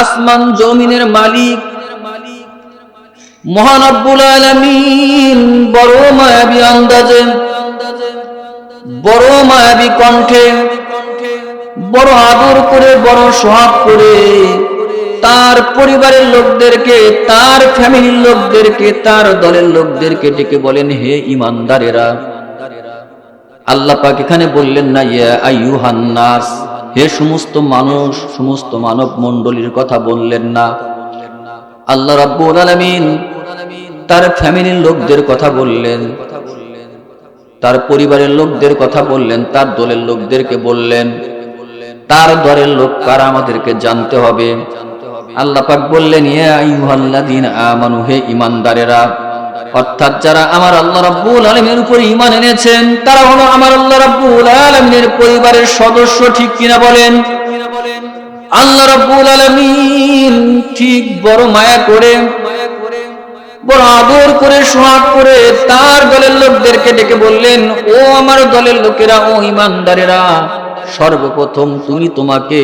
আসমান জমিনের মালিক। মহানব্বুল আলমিন বড় মায়াবী আন্দাজে, বড় মায়াবী কণ্ঠে, বড় আদর করে, বড় সোহাগ করে তার পরিবারের লোকদেরকে, তার ফ্যামিলির লোকদেরকে, তার দলের লোকদেরকে ডেকে বলেন, হে ইমানদারেরা, আল্লাহ পাক এখানে বললেন না, ইয়া আইয়ুহান্নাস হে সমস্ত মানুষ, সমস্ত মানব মণ্ডলীর কথা বললেন না। আল্লাহ রাব্বুল আলামিন তার ফ্যামিলির লোকদের কথা বললেন, তার পরিবারের লোকদের কথা বললেন, তার দলের লোকদেরকে বললেন, তার দলের লোক কারা আমাদেরকে জানতে হবে? আল্লাহ পাক বললেন, ইয়া আইয়ুহাল্লাযীনা আমানু, হে ঈমানদারেরা অর্থাৎ যারা আমার আল্লাহ রাব্বুল আলামিনের উপর ঈমান এনেছেন, তারা হলো আমার আল্লাহ রাব্বুল আলামিনের পরিবারের সদস্য, ঠিক কিনা বলেন? আল্লাহ রাব্বুল আলামিন ঠিক বড় মায়া করে, বড় আদর করে, সোহাগ করে তার দলের লোকদেরকে ডেকে বললেন, ও আমার দলের লোকেরা, ও ইমানদারেরা সর্বপ্রথম তুমি তোমাকে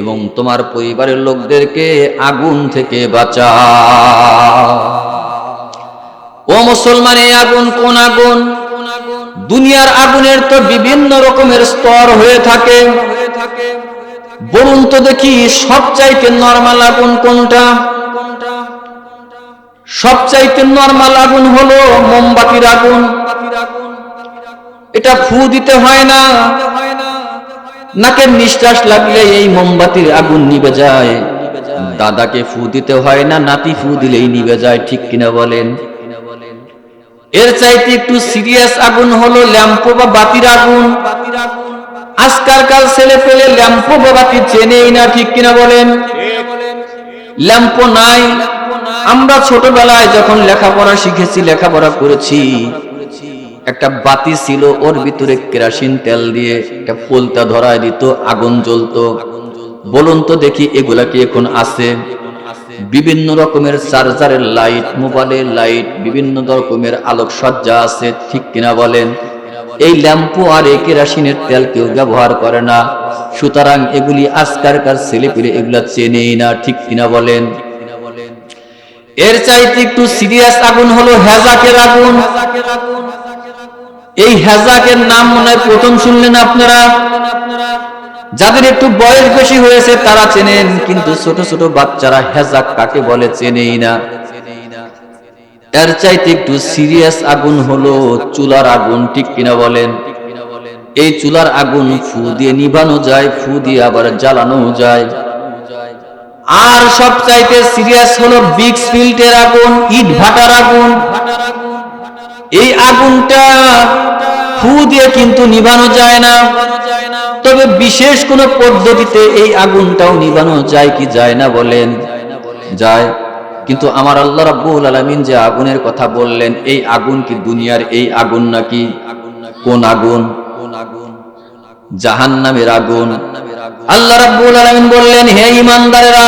এবং তোমার পরিবারের লোকদেরকে আগুন থেকে বাঁচা ও মুসলমান, এই আগুন কোন আগুন? দুনিয়ার আগুনের তো বিভিন্ন রকমের স্তর হয়ে থাকে। বলুন তো দেখি সবচাইতে নর্মাল আগুন কোনটা? সবচাইতে নর্মাল আগুন হলো মোমবাতির আগুন। এটা ফু দিতে হয় না। নাকের নিঃশ্বাস লাগলে এই মোমবাতির আগুন নিবে যায়। দাদাকে ফু দিতে হয় না, নাতি ফু দিলেই নিবে যায়, ঠিক কিনা বলেন? এর চাইতে একটু সিরিয়াস আগুন হলো ল্যাম্পো বা বাতির আগুন। আজকালকার ছেলে পেলে ল্যাম্পো বা বাতি চেনেই না, ঠিক কিনা বলেন? ল্যাম্পো নাই। আমরা ছোটবেলায় যখন লেখাপড়া শিখেছি, লেখাপড়া করেছি, একটা বাতি ছিল, ওর ভিতরে কেরাসিন তেল দিয়ে একটা পোলতা ধরায় দিত, আগুন জ্বলতো। বলুন তো দেখি এগুলা কি এখন আছে? বিভিন্ন রকমের চার্জারের লাইট মোবাইলের লাইট বিভিন্ন রকমের আলোকসজ্জা আছে, ঠিক কিনা বলেন? এই ল্যাম্পো আর এই কেরাসিনের তেল কেউ ব্যবহার করে না। সুতরাং এগুলি আজকালকার ছেলে পেলে এগুলা চেনেই না, ঠিক কিনা বলেন? এর চাইতে একটু সিরিয়াস আগুন হলো হেজাকের আগুন। এই হেজাকের নাম মনে প্রথম শুনলেন আপনারা? যাদের একটু বয়স বেশি হয়েছে, তারা চেনেন, কিন্তু ছোট ছোট বাচ্চারা হেজাক কাকে বলে চেনেই না। এর চাইতে একটু সিরিয়াস আগুন হলো, চুলার আগুন, ঠিক কিনা বলেন? এই চুলার আগুন ফু দিয়ে নিভানো যায়, ফু দিয়ে আবার জ্বালানো যায়। আর সব চাইতে সিরিয়াস হলো বিগ ফিল্টের আগুন, ইট ভাটার আগুন। এই আগুনটা ফু দিয়ে কিন্তু নিভানো যায় না। তবে বিশেষ কোন পদ্ধতিতে এই আগুনটাও নিভানো যায় কি যায় না বলেন? যায়। কিন্তু আমার আল্লাহ রাব্বুল আলামিন যে আগুনের কথা বললেন, এই আগুন কি দুনিয়ার এই আগুন নাকি কোন আগুন কোন আগুন? জাহান্নামের আগুন। আল্লাহ রাব্বুল আলামিন বললেন, হে ইমানদারেরা,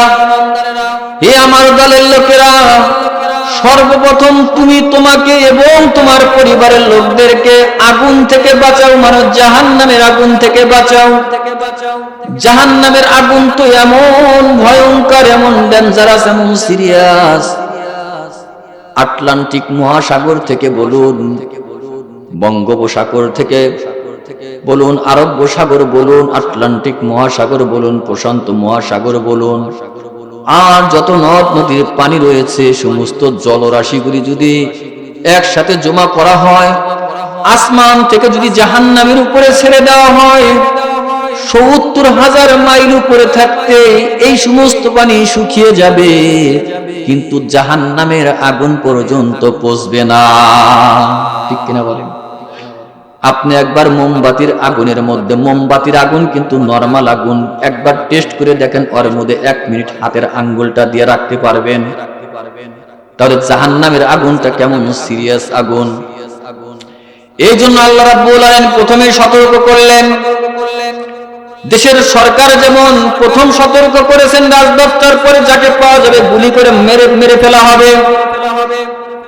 হে আমার দলের লোকেরা সর্বপ্রথম তুমি তোমাকে এবং তোমার পরিবারের লোকদেরকে আগুন থেকে বাঁচাও মানে জাহান্নামের আগুন থেকে বাঁচাও। জাহান্নামের আগুন তো এমন ভয়ঙ্কর, এমন ডেঞ্জারাস এমন সিরিয়াস আটলান্টিক মহাসাগর থেকে বলুন, বঙ্গোপসাগর থেকে বলুন আরব্য সাগর বলুন, আটলান্টিক মহাসাগর বলুন, প্রশান্ত মহাসাগর বলুন। আর যত নদ নদীর পানি রয়েছে, সমস্ত জলরাশিগুলি যদি একসাথে জমা করা হয়, আসমান থেকে যদি জাহান্নামের উপরে ছেড়ে দেওয়া হয়, সত্তর হাজার মাইল উপরে থাকতে এই সমস্ত পানি শুকিয়ে যাবে। কিন্তু জাহান্নামের আগুন পর্যন্ত পচবে না। ঠিক কিনা বলেন? আপনি একবার মোমবাতির আগুনের মধ্যে, মোমবাতির আগুন কিন্তু নরমাল আগুন, একবার টেস্ট করে দেখেন, ওর মধ্যে এক মিনিট হাতের আঙ্গুলটা দিয়ে রাখতে পারবেন। তাহলে জাহান্নামের আগুনটা কেমন সিরিয়াস আগুন। এই জন্য আল্লাহ রাব্বুল প্রথমে সতর্ক করলেন। দেশের সরকার যেমন প্রথম সতর্ক করেছেন রাজদপ্তর পরে যাকে পাওয়া যাবে গুলি করে মেরে মেরে ফেলা হবে।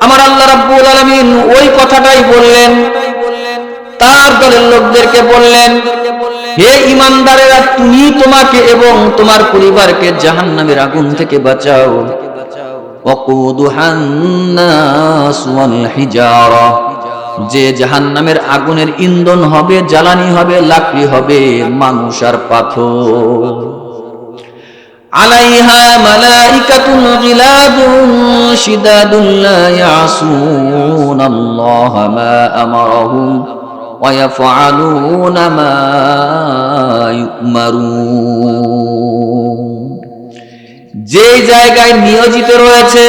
আমার আল্লাহ রাব্বুল আলামিন ওই কথাটাই বললেন। তার দলের লোকদেরকে বললেন, হে ইমানদারেরা, তুমি তোমাকে এবং তোমার পরিবারকে জাহান নামের আগুন থেকে বাঁচাও। যে জাহান নামের আগুনের ইন্ধন হবে, জ্বালানি হবে, লাকড়ি হবে, মানুষ আর পাথর। আলাইহা যে জায়গায় নিয়োজিত রয়েছে,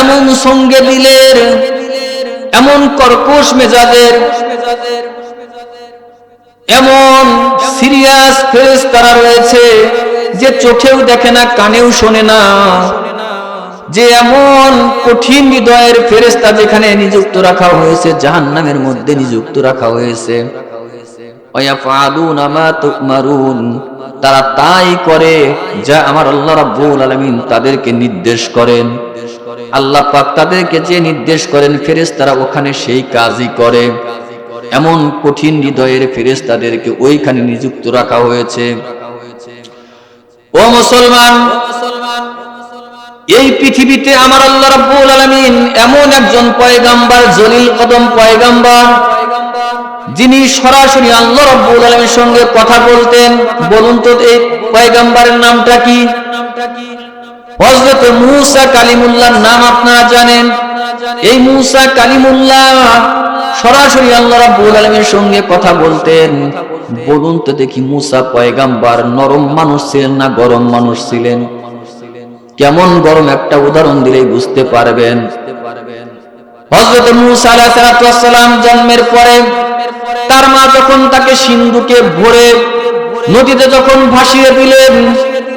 এমন সঙ্গে দিলের, এমন কর্কশ মেজাজের, এমন সিরিয়াস ফেস তারা রয়েছে যে চোখেও দেখে না, কানেও শোনে না। যে এমন কঠিন হৃদয়ের ফেরেস্তা যেখানে নিযুক্ত রাখা হয়েছে জাহান নামের মধ্যে নিযুক্ত রাখা হয়েছে। তারা তাই করে যা আমার আল্লাহ রাব্বুল আলামিন তাদেরকে নির্দেশ করেন। আল্লাহ পাক তাদেরকে যে নির্দেশ করেন, ফেরেশতারা ওখানে সেই কাজই করে। এমন কঠিন হৃদয়ের ফেরেশতাদেরকে ওইখানে নিযুক্ত রাখা হয়েছে। ও মুসলমান এই পৃথিবীতে আমার আল্লাহ রাব্বুল আলামিন এমন একজন পয়গাম্বার, জলিল কদম পয়গাম্বার, যিনি সরাসরি আল্লাহ রাব্বুল আলামিনের সঙ্গে কথা বলতেন। বলুন তো এই পয়গাম্বারের নামটা কি? হযরত মূসা কালিমুল্লাহর নাম আপনারা জানেন। এই মূসা কালিমুল্লাহ সরাসরি আল্লাহ রাব্বুল আলামিনের সঙ্গে কথা বলতেন। বলুন তো দেখি মূসা পয়গাম্বার নরম মানুষ ছিলেন না গরম মানুষ ছিলেন? কেমন গরম একটা উদাহরণ দিলেই বুঝতে পারবেন। আলাইহিস জন্মের পরে তার মা যখন তাকে সিন্ধুকে ভরে নদীতে যখন ভাসিয়ে দিলেন,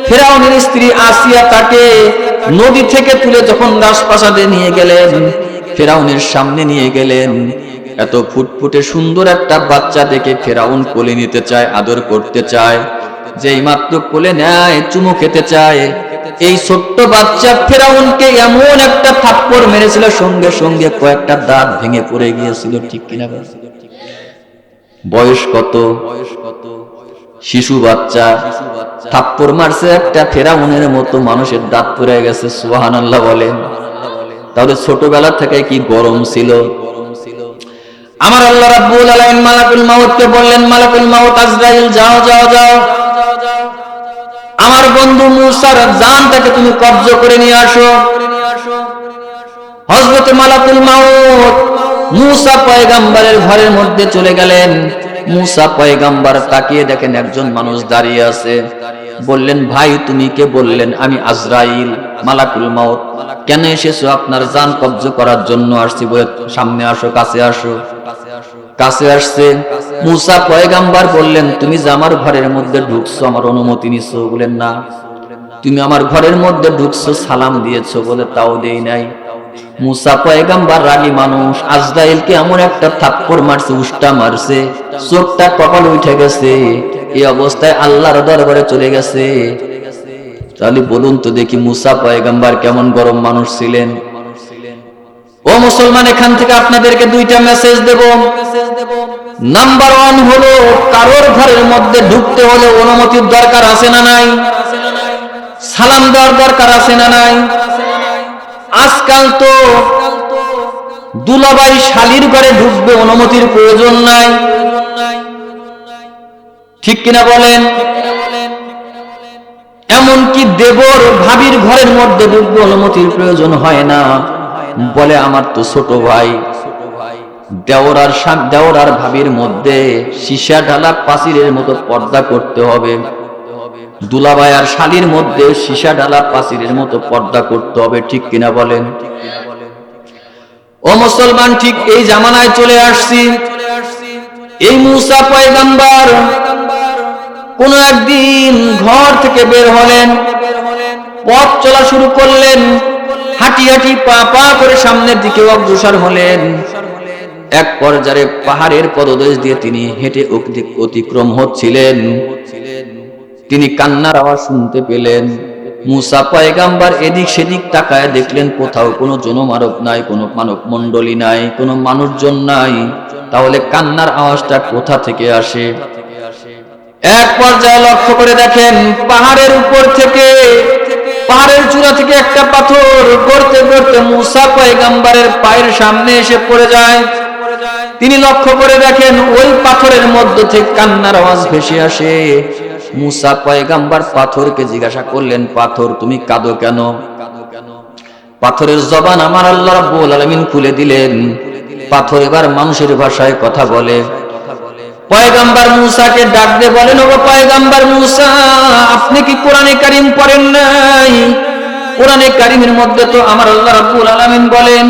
ফেরাউনের স্ত্রী আসিয়া তাকে নদী থেকে তুলে যখন রাজপ্রাসাদে নিয়ে গেলেন, ফেরাউনের সামনে নিয়ে গেলেন। এত ফুটফুটে সুন্দর একটা বাচ্চা দেখে ফেরাউন কোলে নিতে চায়, আদর করতে চায়। যেই মাত্র কোলে নেয়, চুমু খেতে চায়। এই ছোট্ট বাচ্চা ফেরাউনকে এমন একটা থাপ্পড় মেরেছিল, সঙ্গে সঙ্গে কয়েকটা দাঁত ভেঙে পড়ে গিয়েছিল, ঠিক কিনা বল? বয়স কত? শিশু বাচ্চা থাপ্পড় মারছে একটা ফেরাউনের মতো, মানুষের দাঁত পড়ে গেছে সুহান আল্লাহ বলেন। তাহলে ছোটবেলা থেকে কি গরম ছিল? আমার আল্লাহ রাব্বুল আলামিন মালাকুল মাউতকে বললেন, মালাকুল মাউত আজরাইল, যাও যাও যাও। আমার বন্ধু মুসার জানটাকে তুমি কব্জ করে নিয়ে আসো। হযরত মালাকুল মাউত মুসা পয়গাম্বারের ঘরের মধ্যে চলে গেলেন। মুসা পয়গাম্বার তাকিয়ে দেখেন একজন মানুষ দাঁড়িয়ে আছে। বললেন, ভাই, তুমি কে? বললেন, আমি আজরাইল, মালাকুল মাউত। কেন এসেছ? আপনার জান কব্জ করার জন্য আসছি। সামনে আসো, কাছে আসো। কাছে আসছে। মুসা পয়গাম্বার বললেন, তুমি যে আমার ঘরের মধ্যে ঢুকছো, আমার অনুমতি নিছো? বলেন না। তুমি আমার ঘরের মধ্যে ঢুকছো, সালাম দিয়েছ বলে তাও দেই নাই। মুসা পয়গাম্বার রাগী মানুষ, আজরাইলকে এমন একটা থাপ্পড় মারছে, উষ্টা মারছে, চোখটা কপাল উঠে গেছে। এই অবস্থায় আল্লাহর দরবারে চলে গেছে। তাহলে বলুন তো দেখি মুসা পয়গাম্বার কেমন গরম মানুষ ছিলেন। ও মুসলমান, এখান থেকে আপনাদেরকে দুইটা মেসেজ দেব। নাম্বার ওয়ান হলো, কারোর ঘরের মধ্যে ঢুকতে হলে অনুমতির দরকার আছে না নাই? সালাম দেওয়ার দরকার আছে না নাই? আজকাল তো দুলাবাই শালির ঘরে ঢুকবে, অনুমতির প্রয়োজন নাই। ঠিক কিনা বলেন? এমনকি দেবর ভাবির ঘরের মধ্যে ঢুকবে, অনুমতির প্রয়োজন হয় না। বলে আমার তো ছোট ভাই। দেওরার দেওরার ভাবির মধ্যে সীসা ঢালা পাচিরের মতো পর্দা করতে হবে। দুলাবাই আর শালির মধ্যে সীসা ঢালা পাচিরের মতো পর্দা করতে হবে ঠিক কিনা বলেন? ও মুসলমান ঠিক এই জামানায় চলে আসছি। এই মুসা পয়গাম্বার কোন একদিন ঘর থেকে বের হলেন। পথ চলা শুরু করলেন। হাঁটি হাঁটি পা পা করে সামনের দিকে অগ্রসর হলেন। এক পর্যায়ে পাহাড়ের পদদেশ দিয়ে তিনি হেঁটে অতিক্রম হচ্ছিলেন। তিনি কান্নার আওয়াজ শুনতে পেলেন। মুসা পয়গাম্বার এদিক সেদিক তাকায় দেখলেন কোথাও কোনো জনমানব নাই, কোনো মানব মণ্ডলী নাই, কোনো মানুষজন নাই। তাহলে কান্নার আওয়াজটা কোথা থেকে আসে? এক পর্যায়ে লক্ষ্য করে দেখেন পাহাড়ের উপর থেকে পাহাড়ের চূড়া থেকে একটা পাথর গড়তে গড়তে মুসা পয়গাম্বারের পায়ের সামনে এসে পড়ে যায়। তিনি লক্ষ্য করে দেখেন ওই পাথরের মধ্য থেকে কান্নার আওয়াজ ভেসে আসে। মুসা পয়গাম্বার পাথরকে জিজ্ঞাসা করলেন, পাথর, তুমি কাঁদো কেন? পাথরের জবান আমার আল্লাহ রাব্বুল আলামিন খুলে দিলেন। পাথর এবার মানুষের ভাষায় কথা বলে। পয়গাম্বার মুসাকে ডাক দিয়ে বলেন, ওগো পয়গাম্বার মুসা, আপনি কি কোরআনে কারিম পড়েন নাই? কোরআনে কারিমের মধ্যে তো আমার আল্লাহ রাব্বুল আলামিন বলেন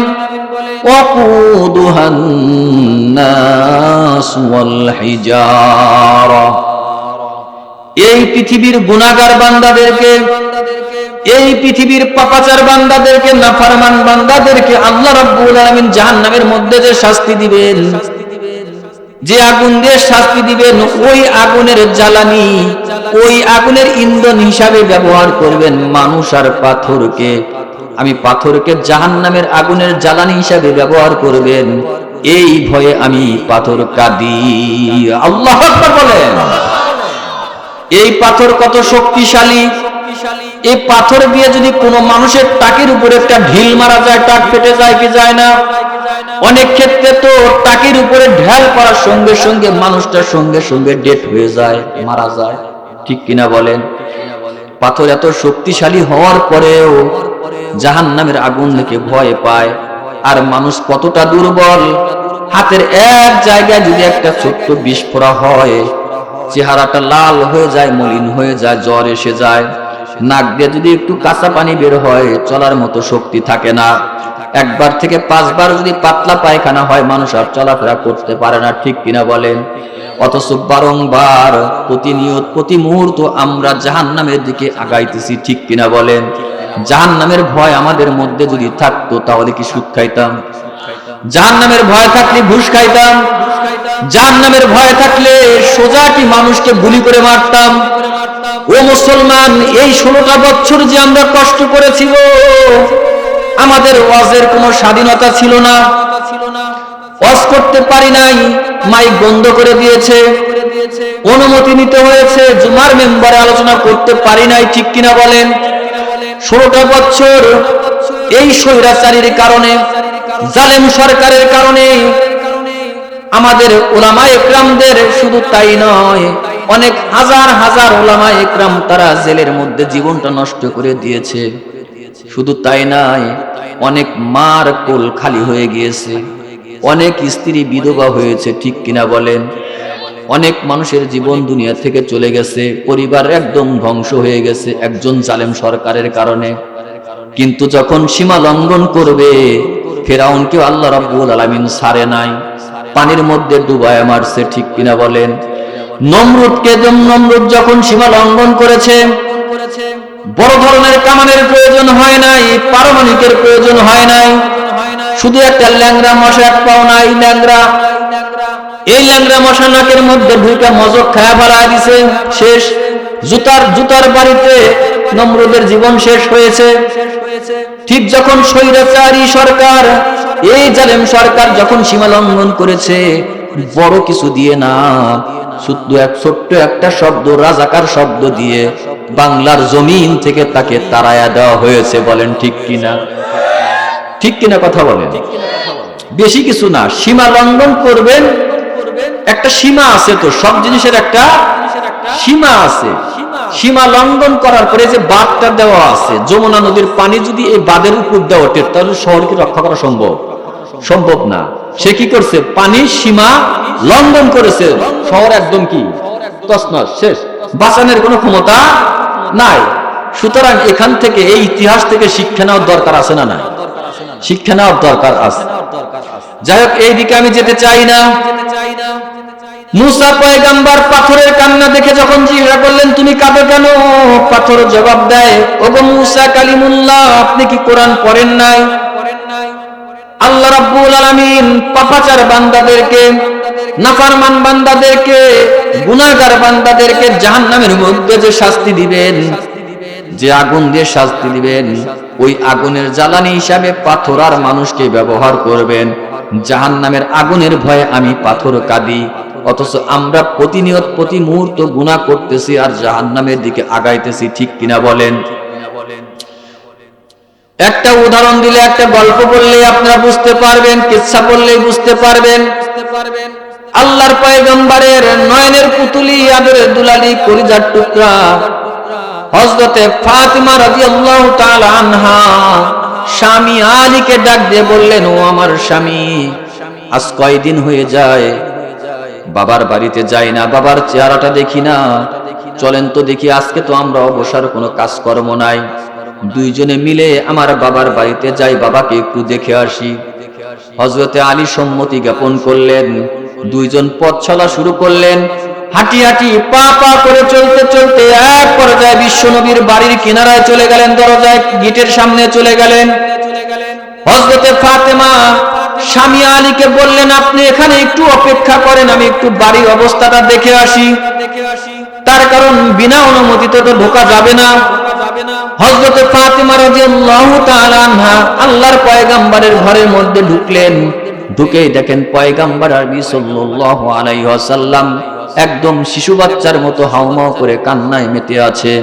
নাস ওয়াল হিজারা এই পৃথিবীর গুনাহগার বান্দাদেরকে, এই পৃথিবীর পাপাচার বান্দাদেরকে, নাফারমান বান্দাদেরকে আল্লাহ রাব্বুল আলামিন জাহান্নামের মধ্যে যে শাস্তি দিবেন যে আগুন দিয়ে শাস্তি দিবেন ওই আগুনের জ্বালানি, ওই আগুনের ইন্ধন হিসাবে ব্যবহার করবেন মানুষ আর পাথরকে। আমি পাথরকে জাহান্নামের আগুনের জ্বালানি হিসাবে ব্যবহার করবেন। এই ভয়ে আমি পাথর কাঁদি। আল্লাহ বলেন। এই পাথর কত শক্তিশালী। এই পাথর দিয়ে যদি কোনো মানুষের টাকের উপরে একটা ঢিল মারা যায়, টাক ফেটে যায় কি যায় না? অনেক ক্ষেত্রে তো টাকের উপরে ঢেল পড়ার সঙ্গে সঙ্গে মানুষটার সঙ্গে সঙ্গে ডেট হয়ে যায়, মারা যায়। ঠিক কিনা বলেন? পাথর এত শক্তিশালী হওয়ার পরেও জাহান নামের আগুন থেকে ভয় পায়। আর মানুষ কতটা দুর্বল? হাতের এক জায়গায় যদি একটা ছোট্ট বিস্ফোরা হয়, চেহারাটা লাল হয়ে যায়, মলিন হয়ে যায়, জ্বর এসে যায়। নাক দিয়ে যদি একটু কাঁচা পানি বের হয়, চলার মতো শক্তি থাকে না। একবার থেকে পাঁচবার যদি পাতলা পায়খানা হয়, মানুষ আর চলাফেরা করতে পারে না, ঠিক কিনা বলেন? অথচ বারংবার প্রতিনিয়ত প্রতি মুহূর্ত আমরা জাহান নামের দিকে আগাইতেছি, ঠিক কিনা বলেন? জাহান নামের ভয় আমাদের মধ্যে যদি থাকতো, তাহলে কি সুদ খাইতাম? জাহান নামের ভয় থাকলে ঘুষ খাইতাম? জাহান নামের ভয় থাকলে সোজা কি মানুষকে গুলি করে মারতাম? ও মুসলমান, এই ষোলোটা বছর যে আমরা কষ্ট করেছিল আমাদের ওয়াজের কোনো স্বাধীনতা ছিল না। ওয়াজ করতে পারি নাই, মাইক বন্ধ করে দিয়েছে। অনুমতি নিতে হয়েছে, জুমার মেম্বারে আলোচনা করতে পারি নাই, ঠিক কিনা বলেন? ষোলোটা বছর এই স্বৈরাচারীর কারণে, জালেম সরকারের কারণে, আমাদের ওলামা একরামদের শুধু তাই নয়, অনেক হাজার হাজার ওলামা একরাম তারা জেলের মধ্যে জীবনটা নষ্ট করে দিয়েছে। শুধু তাই নয়, অনেক মার কোল খালি হয়ে গিয়েছে। অনেক স্ত্রী বিধবা হয়েছে, ঠিক কিনা বলেন? অনেক মানুষের জীবন দুনিয়া থেকে চলে গেছে, পরিবার একদম ধ্বংস হয়ে গেছে একজন জালেম সরকারের কারণে। কিন্তু যখন সীমা লঙ্ঘন করবে, ফেরাউনকে আল্লাহ রাব্বুল আলামিন সারে নাই। পানির মধ্যে ডুবায় মারছে, ঠিক কিনা বলেন? নমরুদকে নমরুদ যখন সীমা লঙ্ঘন করেছে বড় ধরনের কামানের প্রয়োজন হয় নাই, পারমাণবিকের প্রয়োজন হয় নাই। শুধু একটা ল্যাংরা মশা এক পাও নাই ল্যাংরা এই ল্যাংরা মশা নাকের মধ্যে ঢুকে মজক খায়া ফেলা দিছে, শেষ। জুতার জুতার বাড়িতে নমরুদের জীবন শেষ হয়েছে। ঠিক যখন স্বৈরাচারী সরকার, এই জালেম সরকার যখন সীমা লঙ্ঘন করেছে, বড় কিছু দিয়ে না শুধু এক ছোট্ট একটা শব্দ, রাজাকার শব্দ দিয়ে বাংলার জমিন থেকে তাকে তাড়ায়া দেওয়া হয়েছে, বলেন ঠিক কিনা? ঠিক কিনা কথা বলেন? বেশি কিছু না, সীমা লঙ্ঘন করবেন, একটা সীমা আছে তো, সব জিনিসের একটা সীমা আছে। সীমা লঙ্ঘন করার পরে যে বাঁধটা দেওয়া আছে, যমুনা নদীর পানি যদি এই বাঁধের উপর দেওয়া ওঠে, তাহলে শহরকে রক্ষা করা সম্ভব? সম্ভব না। সে কি করছে? পানির সীমা লঙ্ঘন করেছে। শহর একদম কি? শেষ। বাঁচানোর কোনো ক্ষমতা নাই। সুতরাং এখান থেকে, এই ইতিহাস থেকে শিক্ষা নেওয়ার দরকার আছে না নাই? শিক্ষা নেওয়ার দরকার আছে। যাই হোক, এই দিকে আমি যেতে চাই না। মুসা পয়গাম্বার পাথরের কান্না দেখে যখন জিজ্ঞাসা করলেন, তুমি কাঁদো কেন? পাথর জবাব দেয়, ওগো মুসা কালিমুল্লাহ, আপনি কি কোরআন পড়েন নাই? আল্লাহ রাব্বুল আলামিন পাপাচার বান্দাদেরকে, নাফারমান বান্দাদেরকে, গুনাহগার বান্দাদেরকে জাহান্নামের মধ্যে যে শাস্তি দিবেন, যে আগুন দিয়ে শাস্তি দিবেন, ওই আগুনের জ্বালানি হিসাবে পাথর আর মানুষকে ব্যবহার করবেন। জাহান নামের আগুনের ভয়ে আমি পাথর কাঁদি, অথচ আমরা প্রতিনিয়ত প্রতি মুহূর্ত গুণা করতেছি আর জাহান নামের দিকে আগাইতেছি, ঠিক কিনা বলেন? একটা উদাহরণ দিলে, একটা গল্প বললে আপনারা বুঝতে পারবেন কিচ্ছা বললেই বুঝতে পারবেন। আল্লাহর পয়গম্বরের নয়নের পুতুলি, আদরের দুলালি, কলিজার টুকরা। হযরতে ফাতিমা রাদিয়াল্লাহু তাআলা আনহা স্বামী আলীকে ডাক দিয়ে বললেন, ও আমার স্বামী, আজ কয়দিন হয়ে যায়? বাবার বাড়িতে যাই না, বাবার চেহারাটা দেখি না। চলেন তো দেখি, আজকে তো আমরা অবসর, কোনো কাজকর্ম নাই। দুইজনে মিলে আমার বাবার বাড়িতে যাই, বাবাকে একটু দেখে আসি। হজরতে আলী সম্মতি জ্ঞাপন করলেন, দুইজন পথ চলা শুরু করলেন। হাঁটি হাঁটি পা পা করে চলতে চলতে এক পর্যায়ে বিশ্বনবীর বাড়ির কিনারায় চলে গেলেন, দরজায় গিটের সামনে চলে গেলেন। হজরতে ফাতেমা স্বামী আলীকে বললেন, আপনি এখানে একটু অপেক্ষা করেন, আমি একটু বাড়ির অবস্থাটা দেখে আসি দেখে আসি। তার কারণ বিনা অনুমতিতে তো ঢোকা যাবে না। হযরতে ফাতিমা রাদিয়াল্লাহু তাআলা আনহা আল্লাহর পয়গাম্বরের ঘরের মধ্যে ঢুকলেন। ঢুকেই দেখেন পয়গাম্বর আরবি সাল্লাল্লাহু আলাইহি ওয়াসাল্লাম একদম শিশু বাচ্চার মতো হাউমাউ করে কান্নায় মেতে আছে।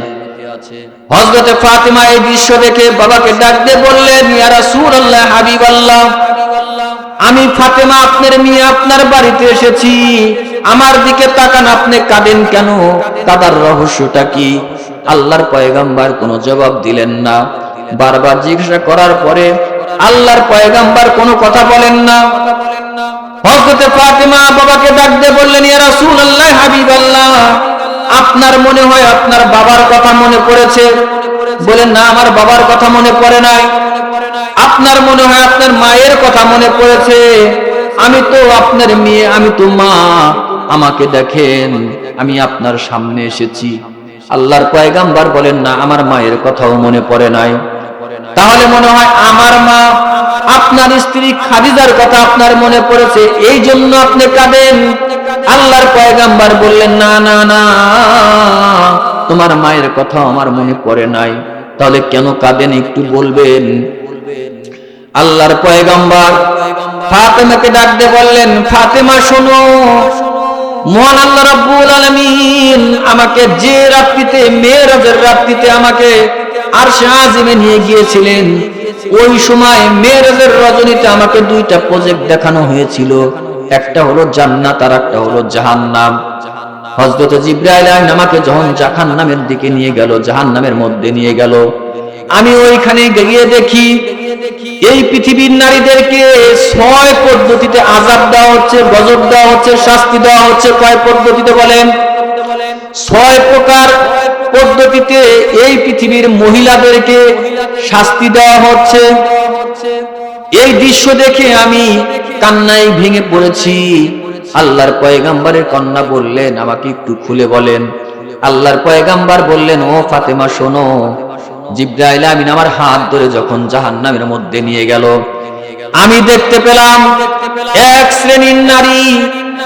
হযরতে ফাতিমা এই দৃশ্য দেখে বাবাকে ডাক দিয়ে বললেন, ইয়া রাসূলুল্লাহ, হাবিবাল্লাহ, আমি ফাতেমা, আপনার মেয়ে আপনার বাড়িতে এসেছি। আমার দিকে তাকান, আপনি কাঁদেন কেন? কাদার রহস্যটা কি? আল্লাহর পয়গাম্বার কোনো জবাব দিলেন না। বারবার জিজ্ঞাসা করার পরে আল্লাহর পয়গাম্বার কোনো কথা বলেন না। হযরতে ফাতেমা বাবাকে ডাক বললেন, ইয়া রাসূলুল্লাহ, হাবিবাল্লাহ। আপনার মনে হয় আপনার বাবার কথা মনে পড়েছে? বলেন, না, আমার বাবার কথা মনে পড়ে নাই। আপনার মনে হয় আপনার মায়ের কথা মনে পড়েছে? আমি তো আপনার মেয়ে, আমি তো মা। আমাকে দেখেন, আমি আপনার সামনে এসেছি। আল্লাহর পয়গাম্বার বলেন, না, আমার মায়ের কথাও মনে পড়ে নাই। তাহলে মনে হয়, আমার মা, আপনার স্ত্রী খাদিজার কথা আপনার মনে পড়েছে এই জন্য আপনি কাঁদেন। আল্লাহর পয়গাম্বার বললেন, না না না, তোমার মায়ের কথা আমার মনে পড়ে নাই। তাহলে কেন কাঁদেন, একটু বলবেন? আল্লাহর পয়গাম্বার ফাতেমাকে ডাক দিয়ে বললেন, ফাতেমা, শোনো মহান আল্লাহ রাব্বুল আলামিন আমাকে যে রাত্রিতে, মেয়েরাজের রাত্রিতে আমাকে আর আজিমে নিয়ে গিয়েছিলেন, ওই সময় মেয়েরাজের রজনীতে আমাকে দুইটা প্রজেক্ট দেখানো হয়েছিল। একটা হলো জান্নাত আর একটা হলো জাহান্নাম। হযরত জিব্রাইল আমাকে যখন জাহান্নামের দিকে নিয়ে গেল, জাহান্নামের মধ্যে নিয়ে গেল, আমি ওইখানে গিয়ে দেখি এই পৃথিবীর নারীদেরকে ছয় পদ্ধতিতে আজাব দেওয়া হচ্ছে, গজব দেওয়া হচ্ছে, শাস্তি দেওয়া হচ্ছে। কয় পদ্ধতিতে বলেন? ছয় প্রকার পদ্ধতিতে এই পৃথিবীর মহিলাদেরকে শাস্তি দেওয়া হচ্ছে। এই দৃশ্য দেখে আমি কান্নায় ভেঙে পড়েছি। আল্লাহর পয়গাম্বারের কন্যা বললেন, আমাকে একটু খুলে বলেন। আল্লাহর পয়গাম্বার বললেন, ও ফাতেমা, শোনো। জিব্রাইল আমিন আমার হাত ধরে যখন জাহান্নামের মধ্যে নিয়ে গেল, আমি দেখতে পেলাম এক শ্রেণির নারী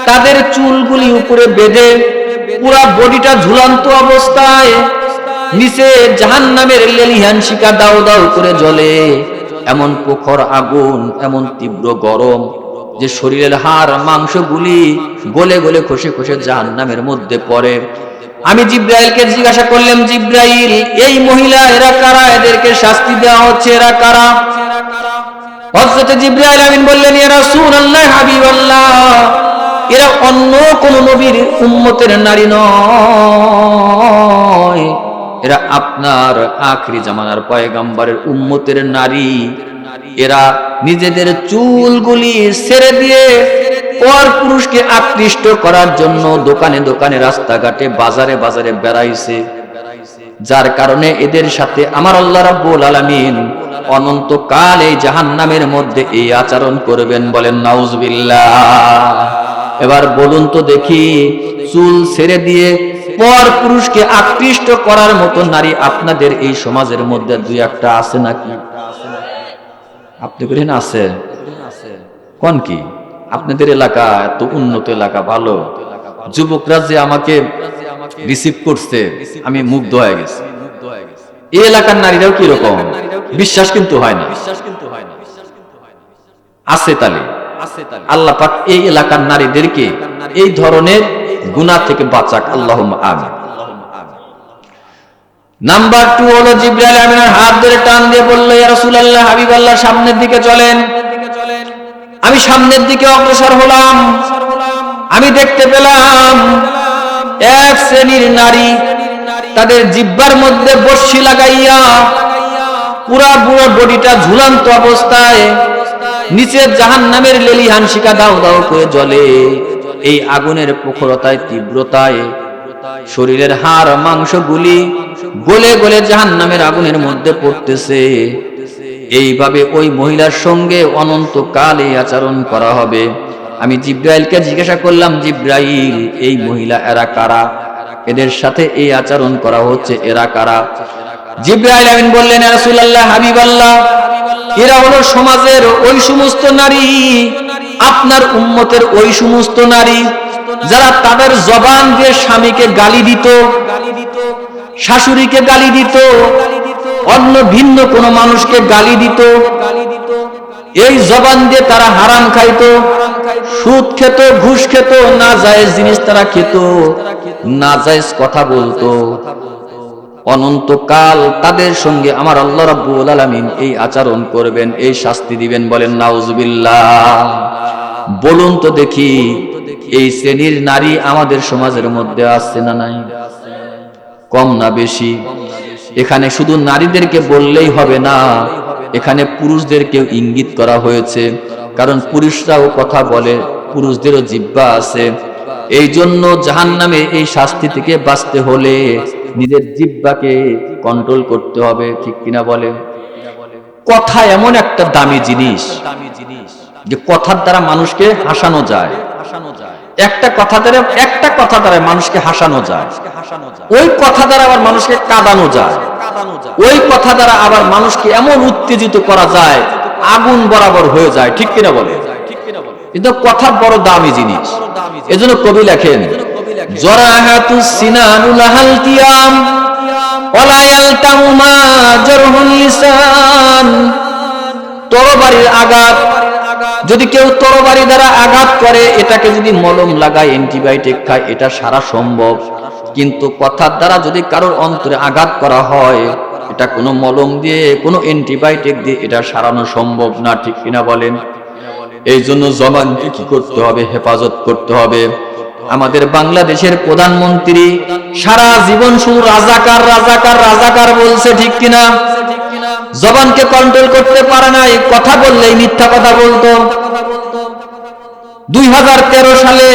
তাদের চুলগুলি উপরে বেঁধে পুরা বডিটা ঝুলন্ত অবস্থায় নিচে জাহান্নামের লেলিহান শিকা দাও দাও করে জ্বলে। এমন প্রখর আগুন, এমন তীব্র গরম যে শরীরের হাড়, মাংসগুলি গলে গলে খসে খসে জাহান্নামের মধ্যে পড়ে। আমি জিব্রাইলকে জিজ্ঞাসা করলাম, জিব্রাইল, এই মহিলা এরা কারা? এদেরকে শাস্তি দেওয়া হচ্ছে এরা কারা? হযরত জিব্রাইল আমিন বললেন, ইয়া রাসূলুল্লাহ, হাবিবাল্লাহ, এরা অন্য কোন নবীর উম্মতের নারী নয়। এরা আপনার আখরি জামানার পয়গাম্বরের উম্মতের নারী। এরা নিজেদের চুলগুলি ছেড়ে দিয়ে পর পুরুষকে আকৃষ্ট করার জন্য দোকানে দোকানে রাস্তাঘাটে, বাজারে বাজারে বেড়াইছে। যার কারণে এদের সাথে আমার আল্লাহ রাব্বুল আলামিন অনন্তকাল এই জাহান্নামের মধ্যে এই আচরণ করবেন বলেন, নাউজুবিল্লাহ। এবার বলুন তো দেখি, চুল ছেড়ে দিয়ে পর পুরুষকে আকৃষ্ট করার মতো নারী আপনাদের এই সমাজের মধ্যে দুই একটা আছে নাকি? আপনি বলেন, আছে। কোন কি? আপনাদের এলাকা এত উন্নত এলাকা, ভালো। যুবকরা যে আমাকে রিসিভ করছে, আমি মুগ্ধ হয়ে গেছি। এই এলাকার নারীরাও কি রকম? বিশ্বাস কিন্তু হয় না। আছে তালে। আল্লাহ পাক এই এলাকার নারীদেরকে এই ধরনের গুনাহ থেকে বাঁচাক। আল্লাহ আমিন। নাম্বার টু হলো জিব্রাইল আমিনের হাত ধরে টান দিয়ে বলল, ইয়া রাসূলুল্লাহ, হাবিবাল্লাহ, সামনের দিকে চলেন। আমি সামনের দিকে অগ্রসর হলাম। আমি দেখতে পেলাম এক শ্রেণির নারী তাদের জিব্বার মধ্যে বর্ষি লাগাইয়া পুরা পুরো বডিটা ঝুলন্ত অবস্থায় নিচের জাহান নামের লেলি হানসিকা দাও দাও করে জ্বলে। এই আগুনের প্রখরতায়, তীব্রতায় শরীরের হাড়, মাংসগুলি গলে গলে জাহান নামের আগুনের মধ্যে পড়তেছে। এইভাবে ওই মহিলার সঙ্গে অনন্তকাল এই আচরণ করা হবে। আমি জিব্রাইলকে জিজ্ঞাসা করলাম, জিব্রাইল, এই মহিলা এরা কারা? এদের সাথে এই আচরণ করা হচ্ছে, এরা কারা? জিব্রাইল আমিন বললেন রাসূলুল্লাহ, হাবিবাল্লাহ, এরা হলো সমাজের ওই সমস্ত নারী, আপনার উম্মতের ওই সমস্ত নারী, যারা তাদের জবান দিয়ে স্বামীকে গালি দিত, শাশুড়িকে গালি দিত অন্য ভিন্ন কোন মানুষকে গালি দিত। এই জবান দিয়ে তারা হারাম খাইতো। সুদ খেত, ঘুষ খেত, না জায়েজ জিনিস তারা খেত, না জায়েজ কথা বলতো। অনন্তকাল তাদের সঙ্গে আমার আল্লাহ রাব্বুল আলামিন এই আচরণ করবেন, এই শাস্তি দিবেন বলেন, নাউজুবিল্লাহ। বলুন তো দেখি, এই শ্রেণির নারী আমাদের সমাজের মধ্যে আছে না নাই? কম না বেশি? এখানে শুধু নারীদেরকে বললেই হবে না, এখানে পুরুষদেরকেও ইঙ্গিত করা হয়েছে। কারণ পুরুষরাও কথা বলে, পুরুষদেরও জিব্বা আছে। এই জন্য জাহান নামে এই শাস্তি থেকে বাঁচতে হলে নিজের জিব্বাকে কন্ট্রোল করতে হবে, ঠিক কিনা বলে? কথা এমন একটা দামি জিনিস যে কথার দ্বারা মানুষকে হাসানো যায়। একটা কথা দ্বারা, একটা কথা দ্বারা মানুষকে হাসানো যায়। ওই কথা দ্বারা আবার মানুষকে কাঁদানো যায়। ওই কথা দ্বারা আবার মানুষকে এমন উত্তেজিত করা যায়, আগুন বরাবর হয়ে যায়। ঠিক কিনা বলে? কিন্তু কথা বড় দামি জিনিস। এজন্য কবি লেখেন তরবারির আঘাত যদি কেউ তরবারি দ্বারা আঘাত করে, এটাকে যদি মলম লাগায়, অ্যান্টিবায়োটিক খায়, এটা সারা সম্ভব। কিন্তু কথার দ্বারা যদি কারোর অন্তরে আঘাত করা হয়, এটা কোনো মলম দিয়ে, কোনো অ্যান্টিবায়োটিক দিয়ে, এটা সারানো সম্ভব না, ঠিক কিনা বলেন? এই জন্য জবানকে কি করতে হবে? হেফাজত করতে হবে। আমাদের বাংলাদেশের প্রধানমন্ত্রী সারা জীবন শুধু রাজাকার রাজাকার রাজাকার বলছে, ঠিক কিনা? জবানকে কন্ট্রোল করতে পারে নাই, কথা বললেই মিথ্যা কথা বলতো। দুই সালে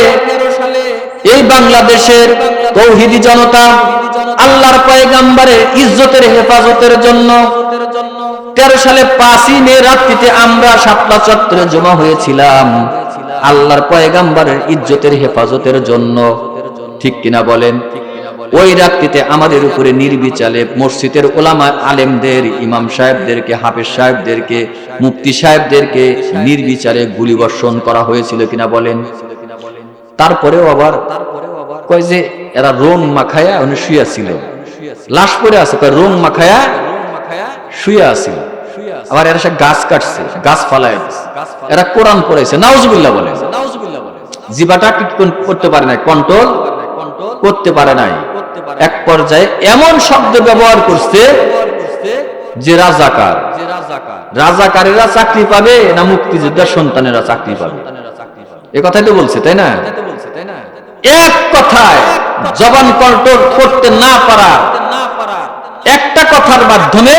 এই বাংলাদেশের তৌহিদি জনতা আল্লাহর পয়গাম্বারের ইজ্জতের হেফাজতের জন্য তেরো সালে পাঁচই মে রাত্রিতে আমরা সাতটা চত্বরে জমা হয়েছিলাম। আল্লাহর পয়গাম্বারের ইজ্জতের হেফাজতের জন্য। ঠিক কিনা বলেন? ওই রাত্রিতে আমাদের উপরে নির্বিচালে মসজিদের ওলামা আলেমদের, ইমাম সাহেবদেরকে, হাফেজ সাহেবদেরকে, মুফতি সাহেবদেরকে নির্বিচারে গুলিবর্ষণ করা হয়েছিল কিনা বলেন। তারপরেও আবার কয় যে এরা রোম মাখায়া উনি শুয়ে ছিল। লাশ পরে আছে, কয় রোম মাখায়া শুয়ে আছিল আবার এরা সে গাছ কাটছে, গাছ ফালায়। এরা কোরআন পড়াইছে, নাউজুবিল্লাহ বলে। জিবাটা করতে পারে নাই, কন্ট্রোল করতে পারে নাই। এক পর্যায়ে এমন শব্দ ব্যবহার করছে যে রাজাকার। রাজাকারেরা চাকরি পাবে না মুক্তিযোদ্ধার সন্তানেরা চাকরি পাবে? এ কথাই তো বলছে, তাই না? এক কথায় জবান কন্ট্রোল করতে না পারা। একটা কথার মাধ্যমে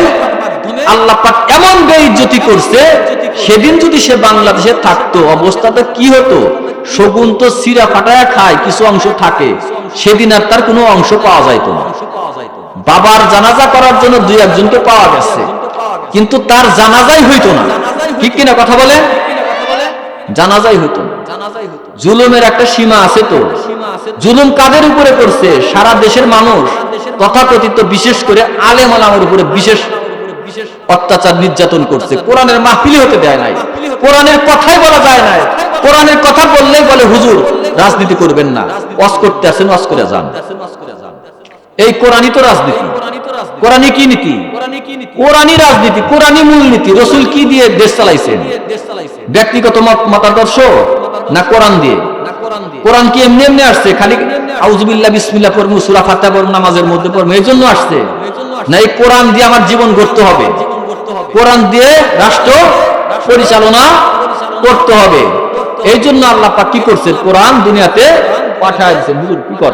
আল্লাহ পাক এমন বেইজ্জতি করছে, সেদিন যদি সে বাংলাদেশে থাকতো, অবস্থাটা কি হতো? শগুন তো সিরা ফাটায়া খায়, কিছু অংশ থাকে। সেদিন আর তার কোনো অংশ পাওয়া যাইতো না। বাবার জানাজা করার জন্য দুই একজনকে পাওয়া গেছে। কিন্তু তার জানাজাই হইতো না। ঠিক কিনা কথা বলে? জানাজাই হইতো জুলুমের একটা সীমা আছে তো। জুলুম কাদের উপরে করছে? সারা দেশের মানুষ। তথাকথিত বিশেষ করে আলেম আলামের উপরে বিশেষ অত্যাচার নির্যাতন করছে। কোরআনের মাহফিলি হতে দেয় নাই। কোরআনের কথাই বলা যায় নাই। কোরআনের কথা বললেই বলে, হুজুর, রাজনীতি করবেন না। অস করতে আসেন অস করে যান। এই কোরআনই তো রাজনীতি। কোরআনই কি নীতি? কোরআনই রাজনীতি, কোরআনই মূলনীতি। রসুল কি দিয়ে দেশ চালাইছেন? ব্যক্তিগত মতাদর্শ না কোরআন দিয়ে? কোরআন কি এমনি এমনি আসছে? খালি আউজুবিল্লাহ বিসমিল্লাহ পড়ব, সুরা নামাজের মধ্যে পড়ব, এই জন্য আসছে। না, এই কোরআন দিয়ে আমার জীবন গড়তে হবে? কোরআন দিয়ে রাষ্ট্র পরিচালনা করতে হবে। এই জন্য আল্লাহ কি করছে কোরআন দুনিয়াতে পাঠায় দিয়েছে হুজুর, কি কর?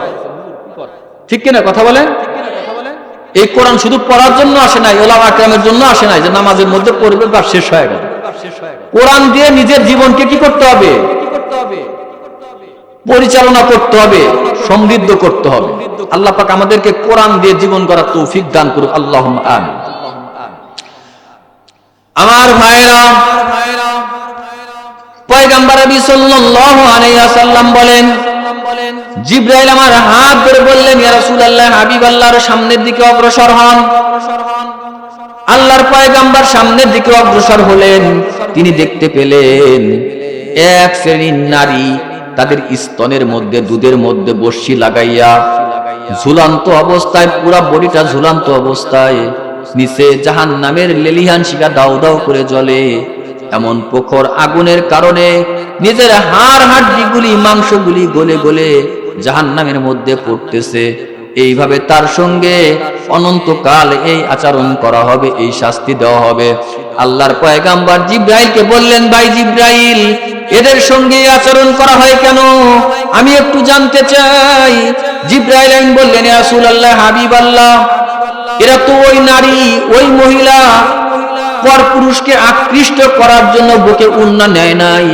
ঠিক কিনা কথা বলেন? এই কোরআন শুধু পড়ার জন্য আসে নাই, ওলামা আকরামের জন্য আসে নাই, যে নামাজের মধ্যে পড়বে বা শেষ হয়ে গেল। কোরআন দিয়ে নিজের জীবনকে কি করতে হবে? পরিচালনা করতে হবে, সমৃদ্ধ করতে হবে। আল্লাহ পাক আমাদেরকে কোরআন দিয়ে জীবন করার তৌফিক দান করুক। আল্লাহ আমিন। আমার ভাইরা বলেন, জিব্রাইল আমার হাত ধরে বললেন হাবিব আল্লাহর সামনের দিকে অগ্রসর হন। আল্লাহর সামনের দিকে অগ্রসর হলেন। তিনি দেখতে পেলেন, এক শ্রেণির নারী তাদের স্তনের মধ্যে, দুধের মধ্যে বর্ষি লাগাইয়া ঝুলান্ত অবস্থায়, পুরা বডিটা ঝুলান্ত অবস্থায় নিচে জাহান নামের লেলিহান শিকা দাও দাও করে জ্বলে। এমন প্রখর আগুনের কারণে নিজের হাড় হাড্ডিগুলি, মাংসগুলি গলে গলে জাহান নামের মধ্যে পড়তেছে। এইভাবে তার সঙ্গে অনন্তকাল এই আচরণ করা হবে, এই শাস্তি দেওয়া হবে। আল্লাহর পয়গাম্বার জিব্রাইলকে বললেন, ভাই জিব্রাইল, এদের সঙ্গে আচরণ করা হয় কেন? আমি একটু জানতে চাই। জিব্রাইল বললেন রাসূল আল্লাহ হাবিব আল্লাহ এরা তো ওই নারী, ওই মহিলা। পর পুরুষকে আকৃষ্ট করার জন্য বুকে উন্না নেয় নাই,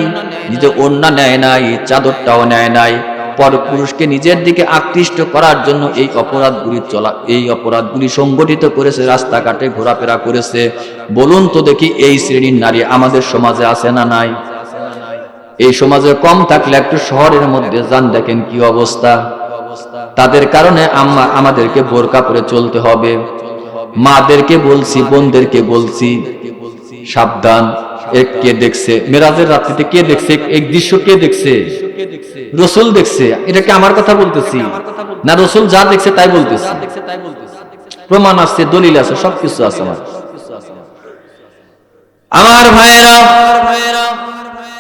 নিজে ওন্না নেয় নাই, চাদরটাও নেয় নাই। পর পুরুষকে নিজের দিকে আকৃষ্ট করার জন্য এই অপরাধগুলি চলা, এই অপরাধগুলি সংগঠিত করেছে, রাস্তাঘাটে ঘোরাফেরা করেছে। বলুন তো দেখি, এই শ্রেণির নারী আমাদের সমাজে আছে না নাই? এই সমাজে কম থাকলে একটু শহরের মধ্যে যান দেখেন কি অবস্থা। তাদের কারণে আম্মা আমাদেরকে বোরকা পরে চলতে হবে। মাদেরকে বলছি, বোনদেরকে বলছি, সাবধান। রসুল দেখছে, এটা কি আমার কথা বলতেছি? না রসুল যা দেখছে তাই বলতেছি। প্রমাণ আছে, দলিল আছে আমার ভাইয়েরা